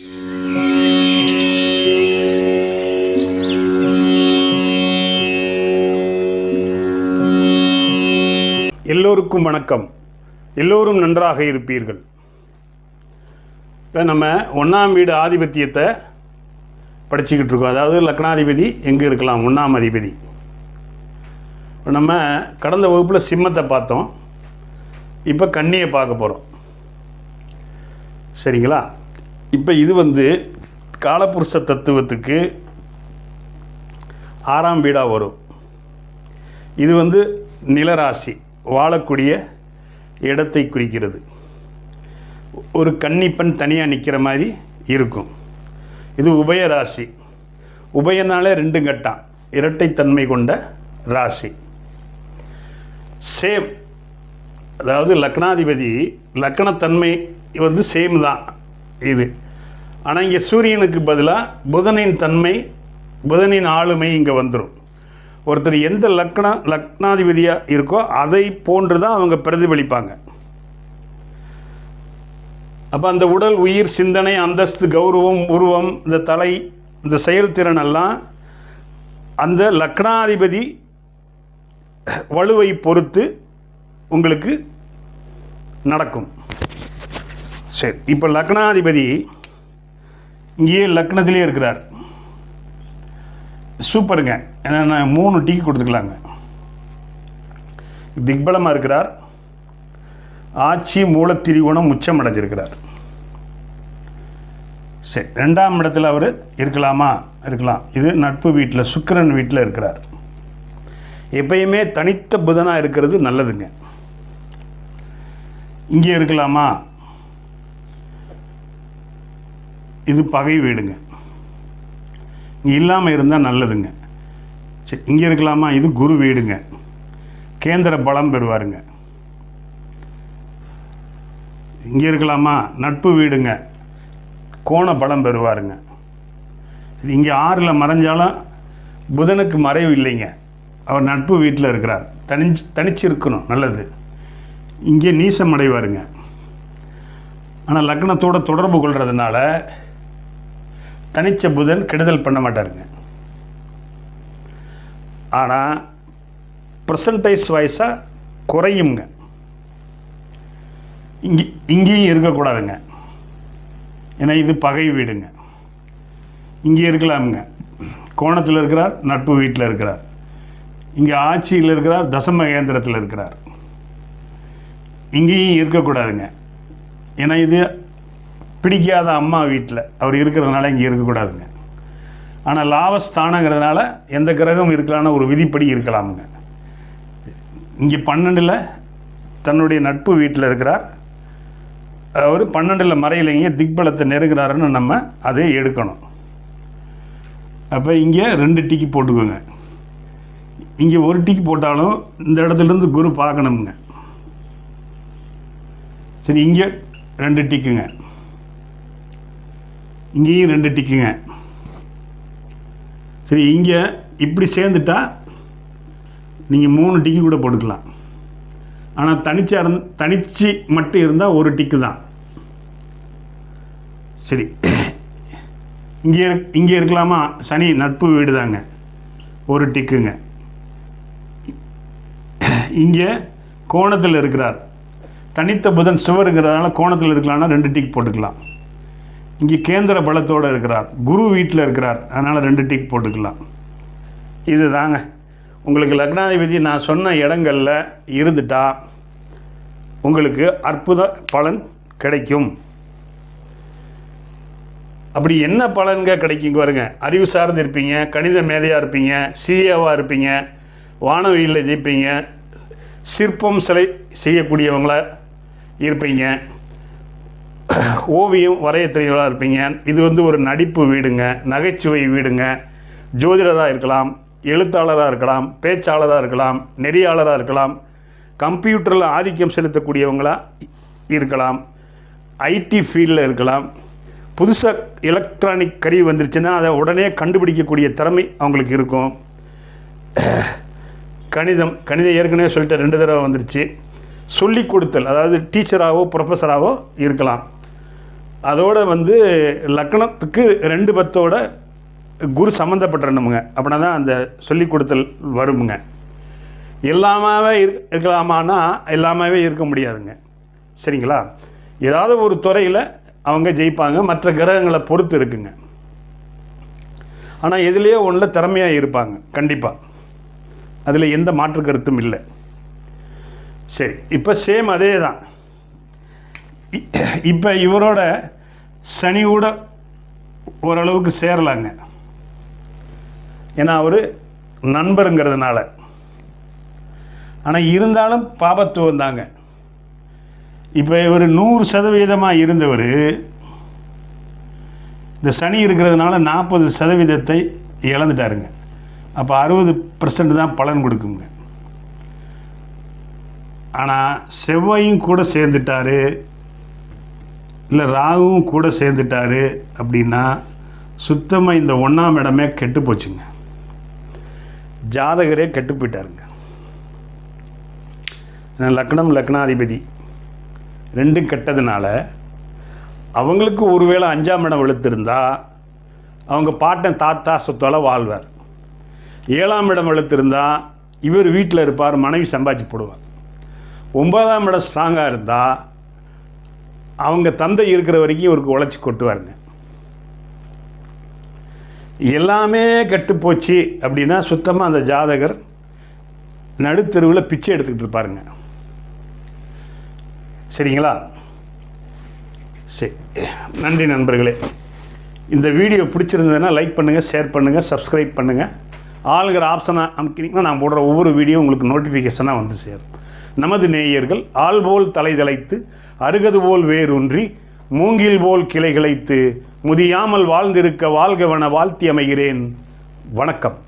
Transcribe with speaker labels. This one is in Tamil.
Speaker 1: எல்லோருக்கும் வணக்கம். எல்லோரும் நன்றாக இருப்பீர்கள். இப்போ நம்ம ஒன்றாம் வீடு ஆதிபத்தியத்தை படிச்சுக்கிட்டு இருக்கோம். அதாவது லக்னாதிபதி எங்கே இருக்கலாம்? ஒன்றாம் அதிபதி. இப்போ நம்ம கடந்த வகுப்பில் சிம்மத்தை பார்த்தோம். இப்போ கண்ணியை பார்க்க போகிறோம் சரிங்களா? இப்போ இது வந்து காலபுருஷ தத்துவத்துக்கு ஆறாம் வீடாக வரும். இது வந்து நிலராசி வாழக்கூடிய இடத்தை குறிக்கிறது. ஒரு கன்னிப்பெண் தனியாக நிற்கிற மாதிரி இருக்கும். இது உபய ராசி. உபயனாலே ரெண்டு கட்டான் இரட்டைத்தன்மை கொண்ட ராசி. சேம். அதாவது லக்னாதிபதி லக்கணத்தன்மை வந்து சேம் தான். இது. ஆனால் இங்கே சூரியனுக்கு பதிலாக புதனின் தன்மை புதனின் ஆளுமை இங்கே வந்துடும் ஒருத்தர் எந்த லக்னா லக்னாதிபதியாக இருக்கோ அதை போன்று தான் அவங்க பிரதிபலிப்பாங்க. அப்போ அந்த உடல் உயிர் சிந்தனை அந்தஸ்து கௌரவம் உருவம் இந்த தலை இந்த செயல்திறன் எல்லாம் அந்த லக்னாதிபதி வலுவை பொறுத்து உங்களுக்கு நடக்கும். சரி இப்போ லக்னாதிபதி இங்கேயே லக்னத்திலே இருக்கிறார். சூப்பருங்க. ஏன்னா நான் மூணு டீக்கு கொடுத்துக்கலாங்க. திக்பலமாக இருக்கிறார். ஆட்சி மூலத்திரிகோணம் உச்சம் அடைஞ்சிருக்கிறார் சரி ரெண்டாம் இடத்துல அவர் இருக்கலாமா? இருக்கலாம். இது நட்பு வீட்டில் சுக்கிரன் வீட்டில் இருக்கிறார். எப்பயுமே தனித்த புதனாக இருக்கிறது நல்லதுங்க. இங்கே இருக்கலாமா? இது பகை வீடுங்க. இங்கே இல்லாமல் இருந்தால் நல்லதுங்க. சரி இங்கே இருக்கலாமா? இது குரு வீடுங்க. கேந்திர பலம் பெறுவாருங்க. இங்கே இருக்கலாமா? நட்பு வீடுங்க. கோண பலம் பெறுவாருங்க. சரி இங்கே ஆறில் மறைஞ்சாலும் புதனுக்கு மறைவு இல்லைங்க. அவர் நட்பு வீட்டில் இருக்கிறார். தனிச்சு தனிச்சு இருக்கணும் நல்லது. இங்கே நீசம் அடைவாருங்க ஆனால் லக்னத்தோட தொடர்பு கொள்கிறதுனால தனிச்ச புதன் கெடுதல் பண்ண மாட்டாருங்க. ஆனால் பர்சன்டைஸ் வைஸாக குறையுங்க இங்கே இங்கேயும் இருக்கக்கூடாதுங்க. ஏன்னா இது பகை வீடுங்க. இங்கே இருக்கலாமுங்க. கோணத்தில் இருக்கிறார் நட்பு வீட்டில் இருக்கிறார். இங்கே ஆட்சியில் இருக்கிறார் தசம கேந்திரத்தில் இருக்கிறார். இங்கேயும் இருக்கக்கூடாதுங்க. ஏன்னா இது பிடிக்காத அம்மா வீட்டில் அவர் இருக்கிறதுனால இங்கே இருக்கக்கூடாதுங்க. ஆனால் லாபஸ்தானங்கிறதுனால எந்த கிரகம் இருக்கலாம்னு ஒரு விதிப்படி இருக்கலாமுங்க. இங்கே பன்னெண்டில் தன்னுடைய நட்பு வீட்டில் இருக்கிறார். அவர் பன்னெண்டில் மறையிலங்க திக்பலத்தை நெருங்கிறாருன்னு நம்ம அதே எடுக்கணும். அப்போ இங்கே ரெண்டு டிக்கு போட்டுக்கோங்க. இங்கே ஒரு டிக்கு போட்டாலும் இந்த இடத்துலேருந்து குரு பார்க்கணுங்க சரி இங்கே ரெண்டு டிக்குங்க. இங்கேயும் ரெண்டு டிக்குங்க. சரி இங்கே இப்படி சேர்ந்துட்டா நீங்கள் மூணு டிக்கு கூட போட்டுக்கலாம். ஆனால் தனிச்சா இருந் தனிச்சு மட்டும் இருந்தால் ஒரு டிக்கு தான். சரி. இங்கே இங்கே இருக்கலாமா? சனி நட்பு வீடு தாங்க. ஒரு டிக்குங்க. இங்கே கோணத்தில் இருக்கிறார். தனித்த புதன் சுவர் இருக்கிறதுனால கோணத்தில் இருக்கலாம்னா ரெண்டு டிக் போட்டுக்கலாம். இங்கே கேந்திர பலத்தோடு இருக்கிறார். குரு வீட்டில் இருக்கிறார். அதனால் ரெண்டு டிக் போட்டுக்கலாம். இது தாங்க உங்களுக்கு லக்னாதிபதி நான் சொன்ன இடங்களில் இருந்துட்டா உங்களுக்கு அற்புத பலன் கிடைக்கும். அப்படி என்ன பலன்க கிடைக்கும் பாருங்க. அறிவு சார்ந்து இருப்பீங்க. கணித மேதையாக இருப்பீங்க. சிஏவாக இருப்பீங்க. வானவியலில் ஜெயிப்பீங்க. சிற்பம் சிலை செய்யக்கூடியவங்களாக இருப்பீங்க. ஓவியம் வரைய தெரியவங்களா இருப்பீங்க. இது வந்து ஒரு நடிப்பு வீடுங்க. நகைச்சுவை வீடுங்க. ஜோதிடராக இருக்கலாம் எழுத்தாளராக இருக்கலாம் பேச்சாளராக இருக்கலாம் நெறியாளராக இருக்கலாம் கம்ப்யூட்டரில் ஆதிக்கம் செலுத்தக்கூடியவங்களாக இருக்கலாம் ஐடி ஃபீல்டில் இருக்கலாம். புதுசாக எலக்ட்ரானிக் கருவி வந்துருச்சுன்னா அதை உடனே கண்டுபிடிக்கக்கூடிய திறமை அவங்களுக்கு இருக்கும். கணிதம் கணிதம் ஏற்கனவே சொல்லிட்டு ரெண்டு தடவை வந்துருச்சு. சொல்லிக் கொடுத்தல் அதாவது டீச்சராகவோ ப்ரொஃபஸராகவோ இருக்கலாம். அதோட வந்து லக்கணத்துக்கு ரெண்டு பத்தோட குரு சம்மந்தப்பட்டிருந்தமுங்க அப்படின்னா தான் அந்த சொல்லிக் கொடுத்தல் வருமுங்க. எல்லாமாவே இரு இருக்கலாமான்னா எல்லாமாவே இருக்க முடியாதுங்க. சரிங்களா? ஏதாவது ஒரு துறையில் அவங்க ஜெயிப்பாங்க மற்ற கிரகங்களை பொறுத்து இருக்குங்க. ஆனால் எதுலேயோ ஒன்றில் திறமையாக இருப்பாங்க கண்டிப்பாக அதில் எந்த மாற்று கருத்தும் இல்லை. சரி இப்போ சேம் அதே தான் இப்போ இவரோட சனி கூட ஓரளவுக்கு சேரலாங்க. ஏன்னா அவர் நண்பருங்கிறதுனால. ஆனால் இருந்தாலும் பாபத்துவம் தாங்க இப்போ இவர் நூறு சதவீதமாக இருந்தவர் இந்த சனி இருக்கிறதுனால நாற்பது சதவீதத்தை இழந்துட்டாருங்க. அப்போ அறுபது பர்சன்ட் தான் பலன் கொடுக்குங்க. ஆனால் செவ்வாயும் கூட சேர்ந்துட்டாரு. இல்லை ராகுவும் கூட சேர்ந்துட்டாரு அப்படின்னா சுத்தமாக இந்த ஒன்றாம் இடமே கெட்டு போச்சுங்க. ஜாதகரே கெட்டு போயிட்டாருங்க. லக்னம் லக்னாதிபதி. ரெண்டும் கெட்டதுனால அவங்களுக்கு ஒருவேளை அஞ்சாம் இடம் வெளுத்திருந்தா அவங்க பாட்டன் தாத்தா சொத்தால் வாழ்வார். ஏழாம் இடம் வெளுத்திருந்தா இவர் வீட்டில் இருப்பார் மனைவி சம்பாதிச்சு போடுவார். ஒன்பதாம் இடம் ஸ்ட்ராங்காக இருந்தால் அவங்க தந்தை இருக்கிற வரைக்கும் இவருக்கு உழைச்சி கொட்டுவாருங்க. எல்லாமே கெட்டுப்போச்சு அப்படின்னா சுத்தமாக அந்த ஜாதகர் நடுத்தெருவில் பிச்சை எடுத்துக்கிட்டு இருப்பாருங்க. சரிங்களா? சரி. நன்றி நண்பர்களே. இந்த வீடியோ பிடிச்சிருந்ததுன்னா லைக் பண்ணுங்கள் ஷேர் பண்ணுங்கள் சப்ஸ்கிரைப் பண்ணுங்கள் ஆளுங்கிற ஆப்ஷனை அமைக்கிறீங்கன்னா நான் போடுற ஒவ்வொரு வீடியோ உங்களுக்கு நோட்டிஃபிகேஷனாக வந்து சேரும். நமது நேயர்கள் ஆள் போல் தலை தலைத்து அருகது போல் வேரூன்றி மூங்கில் போல் கிளை கிளைத்து முதியாமல் வாழ்ந்திருக்க வாழ்கவன வாழ்த்தி அமைகிறேன். வணக்கம்.